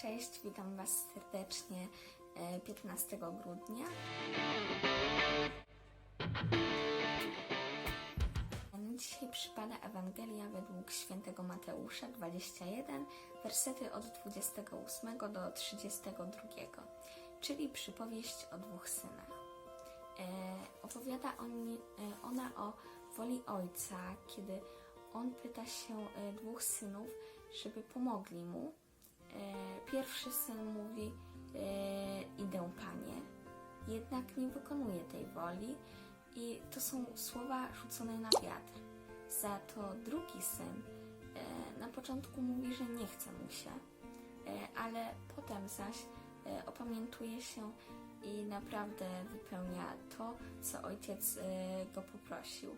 Cześć, witam Was serdecznie e, 15 grudnia. Dzisiaj przypada Ewangelia według świętego Mateusza 21, wersety od 28 do 32, czyli przypowieść o dwóch synach. E, opowiada e, ona o woli ojca, kiedy on pyta się e, dwóch synów, żeby pomogli mu. E, pierwszy syn mówi: e, Idę, panie, jednak nie wykonuje tej woli, i to są słowa rzucone na wiatr. Za to drugi syn e, na początku mówi, że nie chce mu się, ale potem zaś opamiętuje się i naprawdę wypełnia to, co ojciec go poprosił.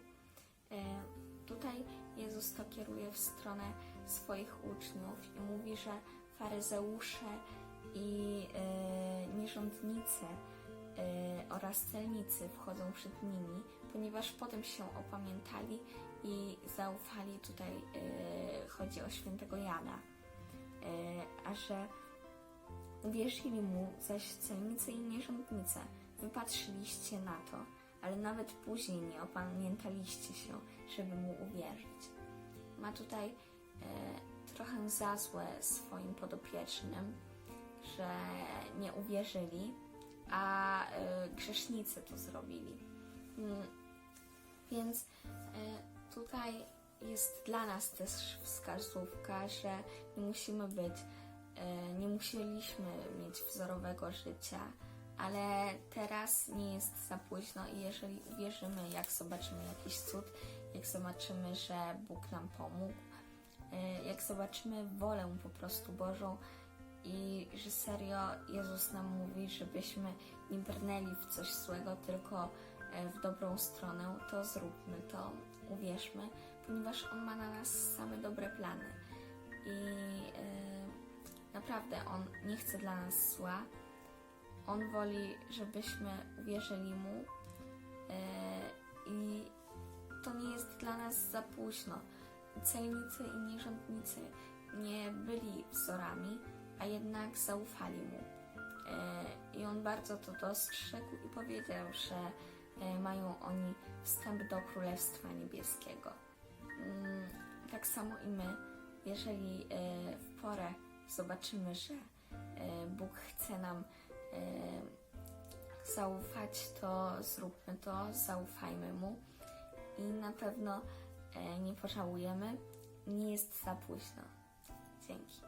Tutaj Jezus to kieruje w stronę swoich uczniów i mówi, że faryzeusze i e, nierządnicy e, oraz celnicy wchodzą przed nimi, ponieważ potem się opamiętali i zaufali tutaj, e, chodzi o świętego Jana, a że Uwierzyli mu zaś celnicy i nierządnice. Wypatrzyliście na to, ale nawet później nie opamiętaliście się, żeby mu uwierzyć. Ma tutaj trochę za złe swoim podopiecznym, że nie uwierzyli, a e, grzesznicy to zrobili. Mm, Więc e, tutaj jest dla nas też wskazówka, że nie musimy być, e, nie musieliśmy mieć wzorowego życia, ale teraz nie jest za późno i jeżeli uwierzymy, jak zobaczymy jakiś cud, jak zobaczymy, że Bóg nam pomógł, jak zobaczymy wolę po prostu Bożą i że serio Jezus nam mówi, żebyśmy nie brnęli w coś złego, tylko e, w dobrą stronę, to zróbmy to, uwierzmy, ponieważ On ma na nas same dobre plany. I e, naprawdę On nie chce dla nas zła. On woli, żebyśmy uwierzyli Mu e, i to nie jest dla nas za późno. Celnicy i nierządnicy nie byli wzorami, a jednak zaufali Mu. E, I on bardzo to dostrzegł i powiedział, że e, mają oni wstęp do Królestwa Niebieskiego. Mm, Tak samo i my, jeżeli e, w porę zobaczymy, że Bóg chce nam zaufać, to zróbmy to, zaufajmy Mu i na pewno nie pożałujemy. Nie jest za późno. Dzięki.